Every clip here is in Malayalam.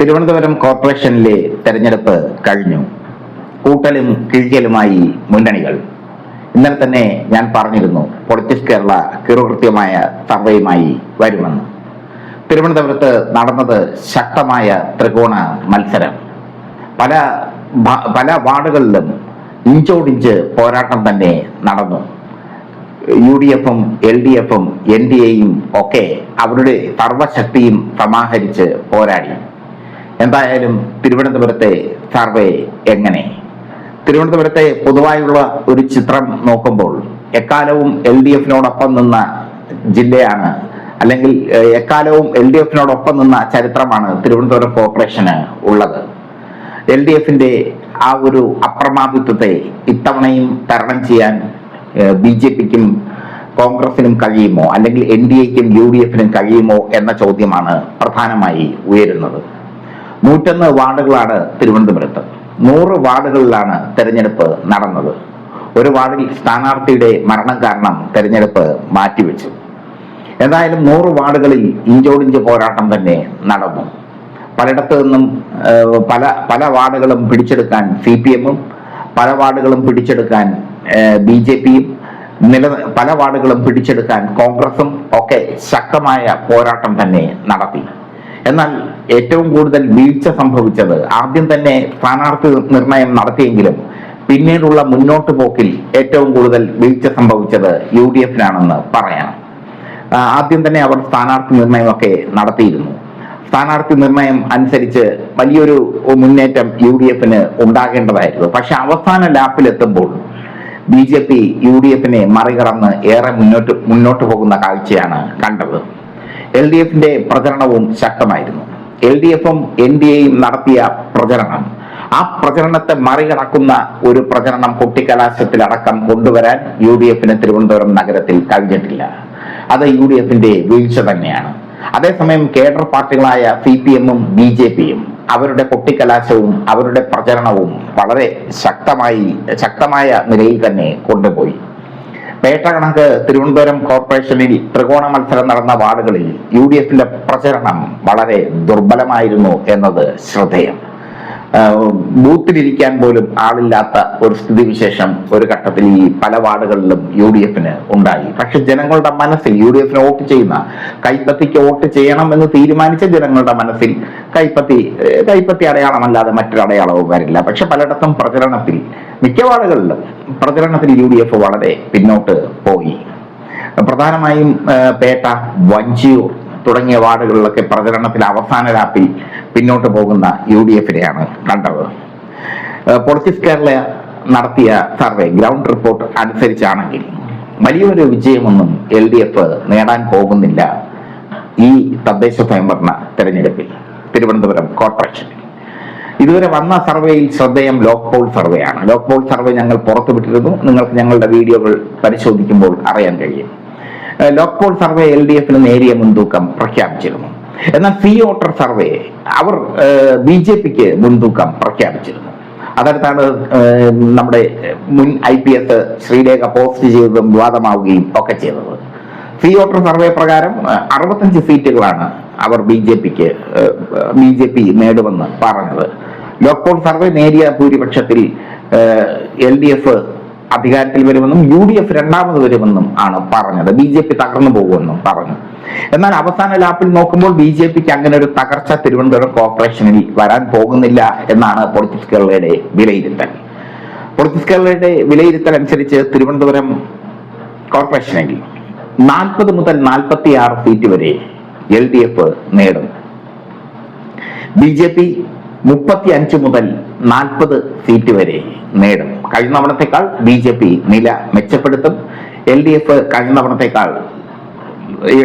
തിരുവനന്തപുരം കോർപ്പറേഷനിലെ തെരഞ്ഞെടുപ്പ് കഴിഞ്ഞു. കൂട്ടലും കിഴിക്കലുമായി മുന്നണികൾ. ഇന്നലെ തന്നെ ഞാൻ പറഞ്ഞിരുന്നു പൊളിറ്റിക്സ് കേരള കിറുകൃത്യമായ സർവേയുമായി വരുമെന്ന്. തിരുവനന്തപുരത്ത് നടന്നത് ശക്തമായ ത്രികോണ മത്സരം. പല പല വാർഡുകളിലും ഇഞ്ചോടിഞ്ച് പോരാട്ടം തന്നെ നടന്നു. യു ഡി എഫും എൽ ഡി എഫും എൻ ഡി എയും ഒക്കെ അവരുടെ സർവശക്തിയും സമാഹരിച്ച് പോരാടി. എന്തായാലും തിരുവനന്തപുരത്തെ സർവേ എങ്ങനെ? തിരുവനന്തപുരത്തെ പൊതുവായുള്ള ഒരു ചിത്രം നോക്കുമ്പോൾ എക്കാലവും എൽ ഡി എഫിനോടൊപ്പം നിന്ന ജില്ലയാണ് അല്ലെങ്കിൽ എക്കാലവും എൽ ഡി എഫിനോടൊപ്പം നിന്ന ചരിത്രമാണ് തിരുവനന്തപുരം കോർപ്പറേഷന് ഉള്ളത്. എൽ ഡി എഫിന്റെ ആ ഒരു അപ്രമാദിത്വത്തെ ഇത്തവണയും തരണം ചെയ്യാൻ ബി ജെ പിക്കും കോൺഗ്രസിനും കഴിയുമോ അല്ലെങ്കിൽ എൻ ഡി എക്കും യു ഡി എഫിനും കഴിയുമോ എന്ന ചോദ്യമാണ് പ്രധാനമായി ഉയരുന്നത്. നൂറ്റൊന്ന് വാർഡുകളാണ് തിരുവനന്തപുരത്ത്. നൂറ് വാർഡുകളിലാണ് തെരഞ്ഞെടുപ്പ് നടന്നത്. ഒരു വാർഡിൽ സ്ഥാനാർത്ഥിയുടെ മരണം കാരണം തെരഞ്ഞെടുപ്പ് മാറ്റിവെച്ചു. എന്തായാലും നൂറ് വാർഡുകളിൽ ഇഞ്ചോടിഞ്ച് പോരാട്ടം തന്നെ നടന്നു. പലയിടത്തു നിന്നും പല പല വാർഡുകളും പിടിച്ചെടുക്കാൻ സി പി എമ്മും പല വാർഡുകളും പിടിച്ചെടുക്കാൻ ബി ജെ പിയും നില പല വാർഡുകളും പിടിച്ചെടുക്കാൻ കോൺഗ്രസും ഒക്കെ ശക്തമായ പോരാട്ടം തന്നെ നടത്തി. എന്നാൽ ഏറ്റവും കൂടുതൽ വീഴ്ച സംഭവിച്ചത് ആദ്യം തന്നെ സ്ഥാനാർത്ഥി നിർണയം നടത്തിയെങ്കിലും പിന്നീടുള്ള മുന്നോട്ട് പോക്കിൽ ഏറ്റവും കൂടുതൽ വീഴ്ച സംഭവിച്ചത് യു ഡി എഫിനാണെന്ന് പറയാം ആദ്യം തന്നെ അവർ സ്ഥാനാർത്ഥി നിർണയമൊക്കെ നടത്തിയിരുന്നു. സ്ഥാനാർത്ഥി നിർണയം അനുസരിച്ച് വലിയൊരു മുന്നേറ്റം യു ഡി എഫിന് ഉണ്ടാകേണ്ടതായിരുന്നു. പക്ഷെ അവസാന ലാപ്പിലെത്തുമ്പോൾ B J P U D എഫിനെ മറികടന്ന് ഏറെ മുന്നോട്ട് മുന്നോട്ട് പോകുന്ന കാഴ്ചയാണ് കണ്ടത്. എൽ ഡി എഫിന്റെ പ്രചരണവും ശക്തമായിരുന്നു. എൽ ഡി എഫും എൻ ഡി എയും നടത്തിയ പ്രചരണം. ആ പ്രചരണത്തെ മറികടക്കുന്ന ഒരു പ്രചരണം കുട്ടിക്കലാശത്തിലടക്കം കൊണ്ടുവരാൻ യു ഡി എഫിന് തിരുവനന്തപുരം നഗരത്തിൽ കഴിഞ്ഞിട്ടില്ല. അത് യു ഡി എഫിന്റെ വീഴ്ച തന്നെയാണ്. അതേസമയം കേഡർ പാർട്ടികളായ സി പി എമ്മും ബി ജെ പിയും അവരുടെ കൊട്ടിക്കലാശവും അവരുടെ പ്രചരണവും വളരെ ശക്തമായി ശക്തമായ നിലയിൽ തന്നെ കൊണ്ടുപോയി. പേട്ട കണക്ക് തിരുവനന്തപുരം കോർപ്പറേഷനിൽ ത്രികോണ മത്സരം നടന്ന വാർഡുകളിൽ യു ഡി എഫിന്റെ പ്രചരണം വളരെ ദുർബലമായിരുന്നു എന്നത് ശ്രദ്ധേയം. ബൂത്തിലിരിക്കാൻ പോലും ആളില്ലാത്ത ഒരു സ്ഥിതിവിശേഷം ഒരു ഘട്ടത്തിൽ ഈ പല വാർഡുകളിലും യു ഡി എഫിന് ഉണ്ടായി. പക്ഷെ ജനങ്ങളുടെ മനസ്സിൽ യു ഡി എഫിന് വോട്ട് ചെയ്യുന്ന കൈപ്പത്തിക്ക് വോട്ട് ചെയ്യണം എന്ന് തീരുമാനിച്ച ജനങ്ങളുടെ മനസ്സിൽ കൈപ്പത്തി കൈപ്പത്തി അടയാളമല്ലാതെ മറ്റൊരു അടയാളവും വരില്ല. പക്ഷെ പലയിടത്തും പ്രചരണത്തിൽ മിക്ക വാർഡുകളിലും പ്രചരണത്തിൽ യു ഡി എഫ് വളരെ പിന്നോട്ട് പോയി. പ്രധാനമായും പേട്ട വഞ്ചിയൂർ തുടങ്ങിയ വാർഡുകളിലൊക്കെ പ്രചരണത്തിൽ അവസാന രാപ്പിൽ പിന്നോട്ട് പോകുന്ന യു ഡി എഫിനെയാണ് കണ്ടത് പൊളിറ്റിക്സ് കേരള നടത്തിയ സർവേ ഗ്രൗണ്ട് റിപ്പോർട്ട് അനുസരിച്ചാണെങ്കിൽ വലിയൊരു വിജയമൊന്നും എൽ ഡി എഫ് നേടാൻ പോകുന്നില്ല ഈ തദ്ദേശ സ്വയംഭരണ തെരഞ്ഞെടുപ്പിൽ തിരുവനന്തപുരം കോർപ്പറേഷനിൽ ഇതുവരെ വന്ന സർവേയിൽ ശ്രദ്ധേയം ലോക്ക് പോൾ സർവേ ആണ് ലോക്ക് പോൾ സർവേ ഞങ്ങൾ പുറത്തുവിട്ടിരുന്നു. നിങ്ങൾക്ക് ഞങ്ങളുടെ വീഡിയോകൾ പരിശോധിക്കുമ്പോൾ അറിയാൻ കഴിയും. ഏഹ് സർവേ എൽ ഡി എഫിന് നേരിയ മുൻതൂക്കം പ്രഖ്യാപിച്ചിരുന്നു. എന്നാൽ സി വോട്ടർ സർവേ അവർ ബി ജെ പിക്ക് മുൻതൂക്കം പ്രഖ്യാപിച്ചിരുന്നു. അതടുത്താണ് നമ്മുടെ മുൻ I P S Sreelekha post ചെയ്തതും വിവാദമാവുകയും ഒക്കെ ചെയ്തത്. സി വോട്ടർ സർവേ പ്രകാരം അറുപത്തഞ്ച് സീറ്റുകളാണ് അവർ ബി ജെ പിക്ക് ബി ജെ പി നേടുമെന്ന് പറഞ്ഞത്. ലോക്പോൾ സർവേ നേരിയ ഭൂരിപക്ഷത്തിൽ എൽ ഡി എഫ് അധികാരത്തിൽ വരുമെന്നും യു ഡി എഫ് രണ്ടാമത് വരുമെന്നും ആണ് പറഞ്ഞത്. ബി ജെ പി തകർന്നു പോകുമെന്നും പറഞ്ഞു. എന്നാൽ അവസാന ലാപ്പിൽ നോക്കുമ്പോൾ ബി ജെ പിക്ക് അങ്ങനെ ഒരു തകർച്ച തിരുവനന്തപുരം കോർപ്പറേഷനിൽ വരാൻ പോകുന്നില്ല എന്നാണ് പൊളിറ്റിക്സ് കേരളയുടെ വിലയിരുത്തൽ. പൊളിറ്റിക്സ് കേരളയുടെ വിലയിരുത്തൽ അനുസരിച്ച് തിരുവനന്തപുരം കോർപ്പറേഷനിൽ നാൽപ്പത് മുതൽ നാൽപ്പത്തി ആറ് സീറ്റ് വരെ എൽ ഡി എഫ് നേടും. ബി ജെ പി മുപ്പത്തി അഞ്ച് മുതൽ നാൽപ്പത് സീറ്റ് വരെ നേടും. കഴിഞ്ഞ തവണത്തെക്കാൾ ബി ജെ പി നില മെച്ചപ്പെടുത്തും. എൽ ഡി എഫ് കഴിഞ്ഞ തവണത്തെക്കാൾ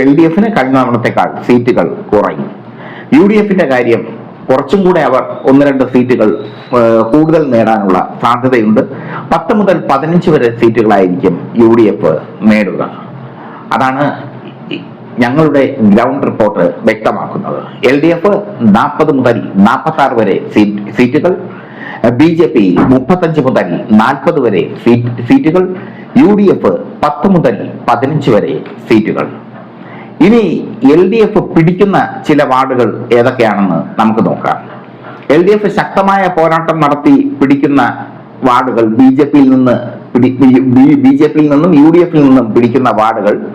എൽ ഡി എഫിന് കഴിഞ്ഞ തവണത്തെക്കാൾ സീറ്റുകൾ കുറയും. യു ഡി എഫിന്റെ കാര്യം കുറച്ചും കൂടെ അവർ ഒന്ന് രണ്ട് സീറ്റുകൾ കൂടുതൽ നേടാനുള്ള സാധ്യതയുണ്ട്. പത്ത് മുതൽ പതിനഞ്ച് വരെ സീറ്റുകളായിരിക്കും യു ഡി എഫ് നേടുക. അതാണ് ഞങ്ങളുടെ ഗ്രൗണ്ട് റിപ്പോർട്ട് വ്യക്തമാക്കുന്നത്. എൽ ഡി എഫ് നാൽപ്പത് മുതൽ നാൽപ്പത്തി ആറ് വരെ സീറ്റ് സീറ്റുകൾ ബി ജെ പി മുപ്പത്തഞ്ച് മുതൽ നാൽപ്പത് വരെ സീറ്റുകൾ യു ഡി എഫ് പത്ത് മുതൽ പതിനഞ്ച് വരെ സീറ്റുകൾ. ഇനി എൽ ഡി എഫ് പിടിക്കുന്ന ചില വാർഡുകൾ ഏതൊക്കെയാണെന്ന് നമുക്ക് നോക്കാം. എൽ ഡി എഫ് ശക്തമായ പോരാട്ടം നടത്തി പിടിക്കുന്ന വാർഡുകൾ ബി ജെ പിയിൽ നിന്ന് ബി ജെ പിയിൽ നിന്നും യു ഡി എഫിൽ നിന്നും പിടിക്കുന്ന വാർഡുകൾ.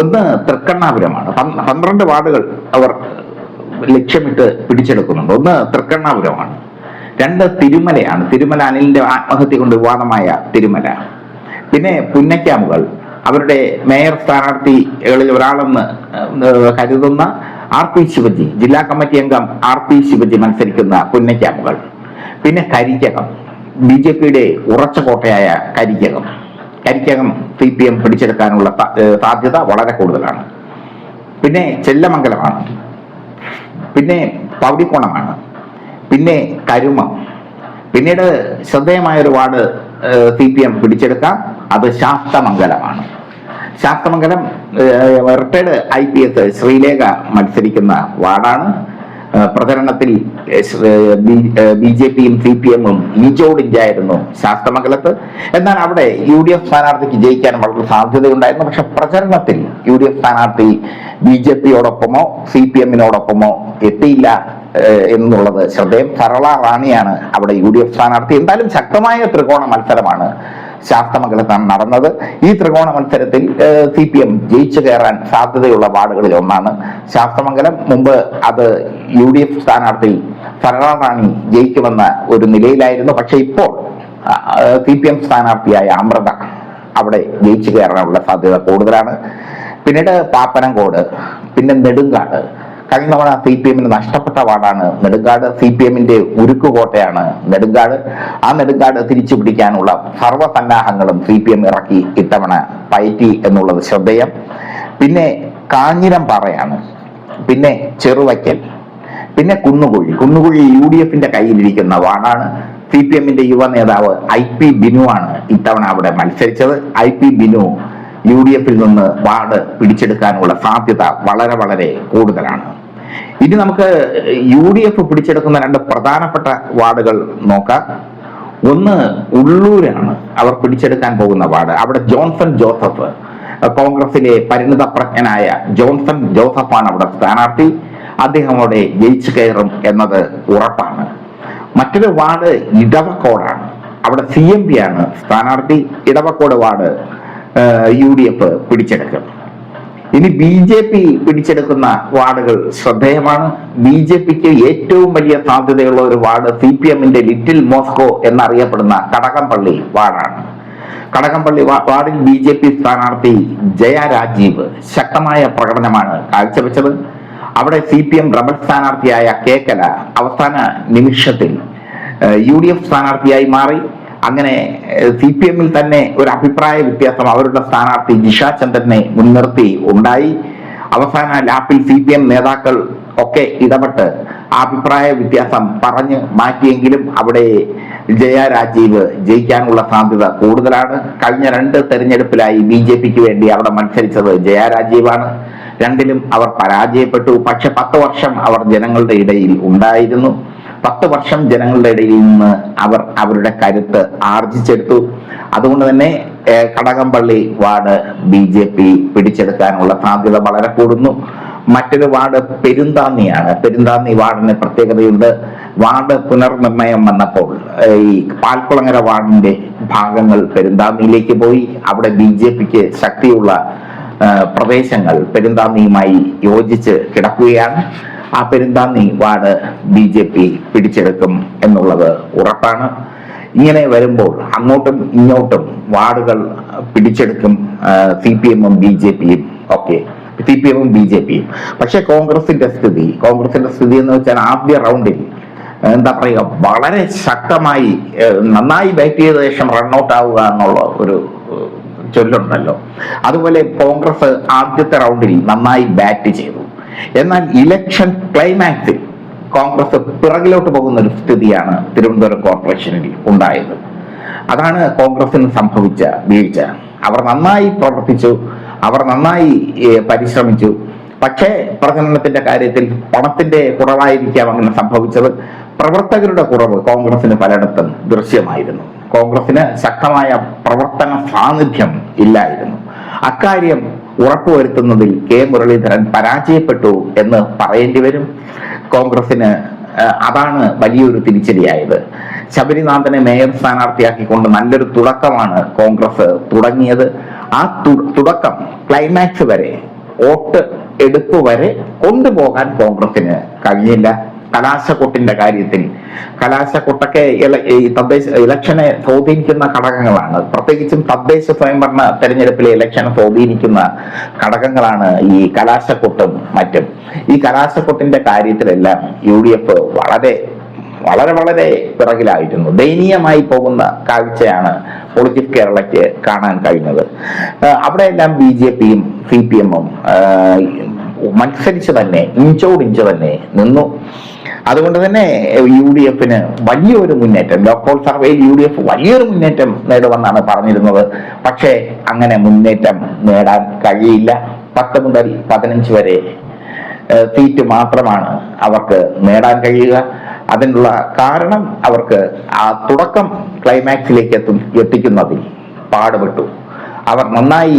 ഒന്ന് തൃക്കണ്ണാപുരമാണ്. പന്ത്ര- പന്ത്രണ്ട് വാർഡുകൾ അവർ ലക്ഷ്യമിട്ട് പിടിച്ചെടുക്കുന്നുണ്ട്. ഒന്ന് തൃക്കണ്ണാപുരമാണ്. രണ്ട് തിരുമലയാണ്. തിരുമല അനിലിന്റെ ആത്മഹത്യ കൊണ്ട് വിവാദമായ തിരുമല. പിന്നെ പുന്നക്കാമുകൾ അവരുടെ മേയർ സ്ഥാനാർത്ഥികളിൽ ഒരാളെന്ന് കരുതുന്ന ആർ പി ശിവജി ജില്ലാ കമ്മിറ്റി അംഗം ആർ പി ശിവജി മത്സരിക്കുന്ന പുന്നക്കാമുകൾ പിന്നെ കരിക്കകം. ബി ജെ പിയുടെ ഉറച്ച കോട്ടയായ Karikkakam. Karikkakam C P M പിടിച്ചെടുക്കാനുള്ള സാധ്യത വളരെ കൂടുതലാണ്. പിന്നെ ചെല്ലമംഗലമാണ്. പിന്നെ പൗടിക്കോണമാണ് പിന്നെ കരുമം. പിന്നീട് ശ്രദ്ധേയമായ ഒരു വാർഡ് സി പി എം പിടിച്ചെടുക്കാം അത് ശാസ്തമംഗലമാണ് Sasthamangalam retired I P S Sreelekha മത്സരിക്കുന്ന വാർഡാണ്. പ്രചരണത്തിൽ ബി ജെ പിയും സി പി എമ്മും ഇഞ്ചോടിഞ്ചായിരുന്നു ശാസ്തമംഗലത്ത് എന്നാൽ അവിടെ യു ഡി എഫ് സ്ഥാനാർത്ഥിക്ക് ജയിക്കാൻ വളരെ സാധ്യതയുണ്ടായിരുന്നു. പക്ഷെ പ്രചരണത്തിൽ യു ഡി എഫ് സ്ഥാനാർത്ഥി ബി ജെ പിയോടൊപ്പമോ സി പി എമ്മിനോടൊപ്പമോ എത്തിയില്ല. എന്നുള്ളത്. ശ്രദ്ധേയം സരള റാണിയാണ് അവിടെ യു ഡി എഫ് സ്ഥാനാർത്ഥി. എന്തായാലും ശക്തമായ ത്രികോണ മത്സരമാണ് ശാസ്തമംഗലത്താണ് നടന്നത്. ഈ ത്രികോണ മത്സരത്തിൽ സി പി എം ജയിച്ചു കയറാൻ സാധ്യതയുള്ള വാർഡുകളിൽ ഒന്നാണ് ശാസ്തമംഗലം. മുമ്പ് അത് യു ഡി എഫ് സ്ഥാനാർത്ഥി സരള റാണി ജയിക്കുമെന്ന ഒരു നിലയിലായിരുന്നു. പക്ഷെ ഇപ്പോൾ സി പി എം സ്ഥാനാർത്ഥിയായ അമൃത അവിടെ ജയിച്ചു കയറാനുള്ള സാധ്യത കൂടുതലാണ്. പിന്നീട് പാപ്പനംകോട് പിന്നെ നെടുങ്കാട് കഴിഞ്ഞ തവണ സി പി എമ്മിന് നഷ്ടപ്പെട്ട വാർഡാണ് നെടുങ്കാട് സി പി എമ്മിന്റെ ഉരുക്കുകോട്ടയാണ് നെടുങ്കാട്. ആ നെടുങ്കാട് തിരിച്ചു പിടിക്കാനുള്ള സർവസന്നാഹങ്ങളും സി പി എം ഇറക്കി ഇത്തവണ പയറ്റി എന്നുള്ളത് ശ്രദ്ധേയം. പിന്നെ കാഞ്ഞിരം പാറയാണ്. പിന്നെ ചെറുവയ്ക്കൽ. പിന്നെ കുന്നുകുഴി. കുന്നുകുഴി യു ഡി എഫിന്റെ കയ്യിലിരിക്കുന്ന വാർഡാണ്. സി പി എമ്മിന്റെ യുവ നേതാവ് ഐ പി ബിനു ആണ് ഇത്തവണ അവിടെ മത്സരിച്ചത്. I P Binu U D എഫിൽ നിന്ന് വാർഡ് പിടിച്ചെടുക്കാനുള്ള സാധ്യത വളരെ വളരെ കൂടുതലാണ്. ഇനി നമുക്ക് യു ഡി എഫ് പിടിച്ചെടുക്കുന്ന രണ്ട് പ്രധാനപ്പെട്ട വാർഡുകൾ നോക്കാം. ഒന്ന് ഉള്ളൂരാണ് അവർ പിടിച്ചെടുക്കാൻ പോകുന്ന വാർഡ്. അവിടെ ജോൺസൺ ജോസഫ് കോൺഗ്രസിലെ പരിണിത പ്രജ്ഞനായ ജോൺസൺ ജോസഫാണ് അവിടെ സ്ഥാനാർത്ഥി. അദ്ദേഹം അവിടെ ജയിച്ചു കയറും എന്നത് ഉറപ്പാണ്. മറ്റൊരു വാർഡ് ഇടവക്കോടാണ്. അവിടെ സി എം പി ആണ് സ്ഥാനാർത്ഥി. Idavakode ward U D F പിടിച്ചെടുക്കും. ഇനി ബി ജെ പി പിടിച്ചെടുക്കുന്ന വാർഡുകൾ ശ്രദ്ധേയമാണ്. ബി ജെ പിക്ക് ഏറ്റവും വലിയ സാധ്യതയുള്ള ഒരു വാർഡ് സി പി എമ്മിന്റെ ലിറ്റിൽ മോസ്കോ എന്നറിയപ്പെടുന്ന കടകംപള്ളി വാർഡാണ്. കടകംപള്ളി വാർഡിൽ ബി ജെ പി സ്ഥാനാർത്ഥി ജയ രാജീവ് ശക്തമായ പ്രകടനമാണ് കാഴ്ചവെച്ചത്. അവിടെ സി പി എം റബൽ സ്ഥാനാർത്ഥിയായ കെ കല അവസാന നിമിഷത്തിൽ യു ഡി എഫ് സ്ഥാനാർത്ഥിയായി മാറി. അങ്ങനെ സി പി എമ്മിൽ തന്നെ ഒരു അഭിപ്രായ വ്യത്യാസം അവരുടെ സ്ഥാനാർത്ഥി ജിഷ ചന്ദ്രനെ മുൻനിർത്തി ഉണ്ടായി. അവസാന ലാപ്പിൽ സി പി എം നേതാക്കൾ ഒക്കെ ഇടപെട്ട് അഭിപ്രായ വ്യത്യാസം പറഞ്ഞ് മാറ്റിയെങ്കിലും അവിടെ ജയ രാജീവ് ജയിക്കാനുള്ള സാധ്യത കൂടുതലാണ്. കഴിഞ്ഞ രണ്ട് തെരഞ്ഞെടുപ്പിലായി ബി ജെ പിക്ക് വേണ്ടി അവിടെ മത്സരിച്ചത് ജയ രാജീവാണ്. രണ്ടിലും അവർ പരാജയപ്പെട്ടു. പക്ഷെ പത്ത് വർഷം അവർ ജനങ്ങളുടെ ഇടയിൽ ഉണ്ടായിരുന്നു. പത്ത് വർഷം ജനങ്ങളുടെ ഇടയിൽ നിന്ന് അവർ അവരുടെ കരുത്ത് ആർജിച്ചെടുത്തു. അതുകൊണ്ട് തന്നെ Kadakampally ward B J P പിടിച്ചെടുക്കാനുള്ള സാധ്യത വളരെ കൂടുന്നു. മറ്റൊരു വാർഡ് പെരുന്താന്നിയാണ്. പെരുന്താന്നി വാർഡിന് പ്രത്യേകതയുണ്ട്. വാർഡ് പുനർനിർണയം വന്നപ്പോൾ ഈ പാൽക്കുളങ്ങര വാർഡിന്റെ ഭാഗങ്ങൾ പെരുന്താന്നിയിലേക്ക് പോയി. അവിടെ ബി ജെ പിക്ക് ശക്തിയുള്ള പ്രദേശങ്ങൾ പെരുന്താന്നിയുമായി യോജിച്ച് കിടക്കുകയാണ്. ആ Perunthanni ward B J P പിടിച്ചെടുക്കും എന്നുള്ളത് ഉറപ്പാണ്. ഇങ്ങനെ വരുമ്പോൾ അങ്ങോട്ടും ഇങ്ങോട്ടും വാർഡുകൾ പിടിച്ചെടുക്കും സി പി എമ്മും ബി ജെ പിയും ഒക്കെ. സി പി എമ്മും ബി ജെ പിയും. പക്ഷെ കോൺഗ്രസിന്റെ സ്ഥിതി കോൺഗ്രസിന്റെ സ്ഥിതി എന്ന് വെച്ചാൽ ആദ്യ റൗണ്ടിൽ എന്താ പറയുക വളരെ ശക്തമായി നന്നായി ബാറ്റ് ചെയ്ത ശേഷം റണ്ണൗട്ട് ആവുക എന്നുള്ള ഒരു ചൊല്ലുണ്ടല്ലോ. അതുപോലെ കോൺഗ്രസ് ആദ്യത്തെ റൗണ്ടിൽ നന്നായി ബാറ്റ് ചെയ്തു. എന്നാൽ ഇലക്ഷൻ ക്ലൈമാക്സിൽ കോൺഗ്രസ് പിറകിലോട്ട് പോകുന്ന ഒരു സ്ഥിതിയാണ് തിരുവനന്തപുരം കോർപ്പറേഷനിൽ ഉണ്ടായത്. അതാണ് കോൺഗ്രസിന് സംഭവിച്ച വീഴ്ച. അവർ നന്നായി പ്രവർത്തിച്ചു അവർ നന്നായി പരിശ്രമിച്ചു. പക്ഷേ പ്രചരണത്തിന്റെ കാര്യത്തിൽ പണത്തിന്റെ കുറവായിരിക്കാം അങ്ങനെ സംഭവിച്ചത്. പ്രവർത്തകരുടെ കുറവ് കോൺഗ്രസിന് പലയിടത്തും ദൃശ്യമായിരുന്നു. കോൺഗ്രസിന് ശക്തമായ പ്രവർത്തന സാന്നിധ്യം ഇല്ലായിരുന്നു. അക്കാര്യം ഉറപ്പുവരുത്തുന്നതിൽ കെ മുരളീധരൻ പരാജയപ്പെട്ടു എന്ന് പറയേണ്ടി വരും. കോൺഗ്രസിന് അതാണ് വലിയൊരു തിരിച്ചടിയായത്. ശബരിനാഥനെ മേയർ സ്ഥാനാർത്ഥിയാക്കിക്കൊണ്ട് നല്ലൊരു തുടക്കമാണ് കോൺഗ്രസ് തുടങ്ങിയത്. ആ തുടക്കം ക്ലൈമാക്സ് വരെ വോട്ട് എടുപ്പ് വരെ കൊണ്ടുപോകാൻ കോൺഗ്രസിന് കഴിഞ്ഞില്ല. കലാശക്കൊട്ടിന്റെ കാര്യത്തിൽ. കലാശക്കൊട്ടൊക്കെ തദ്ദേശ ഇലക്ഷനെ സ്വാധീനിക്കുന്ന ഘടകങ്ങളാണ്. പ്രത്യേകിച്ചും തദ്ദേശ സ്വയംഭരണ തെരഞ്ഞെടുപ്പിലെ ഇലക്ഷനെ സ്വാധീനിക്കുന്ന ഘടകങ്ങളാണ് ഈ കലാശക്കൊട്ടും മറ്റും. ഈ കലാശക്കൊട്ടിന്റെ കാര്യത്തിലെല്ലാം യു ഡി എഫ് വളരെ വളരെ വളരെ പിറകിലായിരുന്നു. ദയനീയമായി പോകുന്ന കാഴ്ചയാണ് പൊളിറ്റിക് കേരളയ്ക്ക് കാണാൻ കഴിഞ്ഞത്. അവിടെ അവിടെയെല്ലാം ബി ജെ പിയും സി പി എമ്മും മത്സരിച്ച് തന്നെ ഇഞ്ചോടിഞ്ച് തന്നെ നിന്നു. അതുകൊണ്ട് തന്നെ യു ഡി എഫിന് വലിയൊരു മുന്നേറ്റം. ലോക്കൽ സർവേയിൽ യു ഡി എഫ് വലിയൊരു മുന്നേറ്റം നേടുമെന്നാണ് പറഞ്ഞിരുന്നത്. പക്ഷേ അങ്ങനെ മുന്നേറ്റം നേടാൻ കഴിയില്ല. പത്ത് മുതൽ പതിനഞ്ച് വരെ സീറ്റ് മാത്രമാണ് അവർക്ക് നേടാൻ കഴിയുക. അതിനുള്ള കാരണം അവർക്ക് ആ തുടക്കം ക്ലൈമാക്സിലേക്ക് എത്തും എത്തിക്കുന്നതിൽ പാടുപെട്ടു. അവർ നന്നായി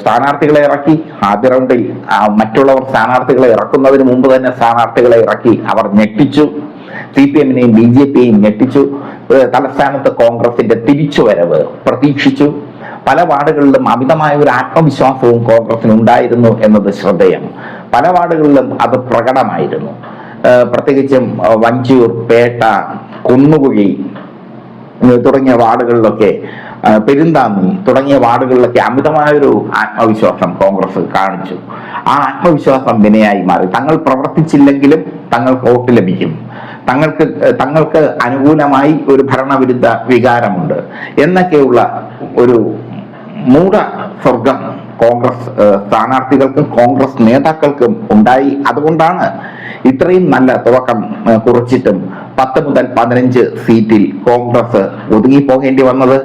സ്ഥാനാർത്ഥികളെ ഇറക്കി. ആദ്യ റൗണ്ടിൽ മറ്റുള്ളവർ സ്ഥാനാർത്ഥികളെ ഇറക്കുന്നതിന് മുമ്പ് തന്നെ സ്ഥാനാർത്ഥികളെ ഇറക്കി അവർ ഞെട്ടിച്ചു. സി പി എമ്മിനെയും ബി ജെ പിയെയും ഞെട്ടിച്ചു. തലസ്ഥാനത്ത് കോൺഗ്രസിന്റെ തിരിച്ചുവരവ് പ്രതീക്ഷിച്ചു. പല വാർഡുകളിലും അമിതമായ ഒരു ആത്മവിശ്വാസവും കോൺഗ്രസിന് ഉണ്ടായിരുന്നു എന്നത് ശ്രദ്ധേയം. പല വാർഡുകളിലും അത് പ്രകടമായിരുന്നു. പ്രത്യേകിച്ചും വഞ്ചൂർ പേട്ട കുന്നുകുഴി തുടങ്ങിയ വാർഡുകളിലൊക്കെ പെരുന്താന്നി തുടങ്ങിയ വാർഡുകളിലൊക്കെ അമിതമായൊരു ആത്മവിശ്വാസം കോൺഗ്രസ് കാണിച്ചു. ആ ആത്മവിശ്വാസം വിനയായി മാറി. തങ്ങൾ പ്രവർത്തിച്ചില്ലെങ്കിലും തങ്ങൾക്ക് വോട്ട് ലഭിക്കും. തങ്ങൾക്ക് തങ്ങൾക്ക് അനുകൂലമായി ഒരു ഭരണവിരുദ്ധ വികാരമുണ്ട്. എന്നൊക്കെയുള്ള ഒരു മൂട സ്വർഗം കോൺഗ്രസ് സ്ഥാനാർത്ഥികൾക്കും കോൺഗ്രസ് നേതാക്കൾക്കും ഉണ്ടായി. അതുകൊണ്ടാണ് ഇത്രയും നല്ല തുറക്കം കുറച്ചിട്ടും പത്ത് മുതൽ പതിനഞ്ച് സീറ്റിൽ കോൺഗ്രസ് ഒതുങ്ങിപ്പോകേണ്ടി വന്നത്.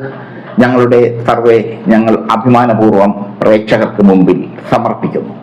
ഞങ്ങളുടെ സർവേ ഞങ്ങൾ അഭിമാനപൂർവം പ്രേക്ഷകർക്ക് മുമ്പിൽ സമർപ്പിക്കുന്നു.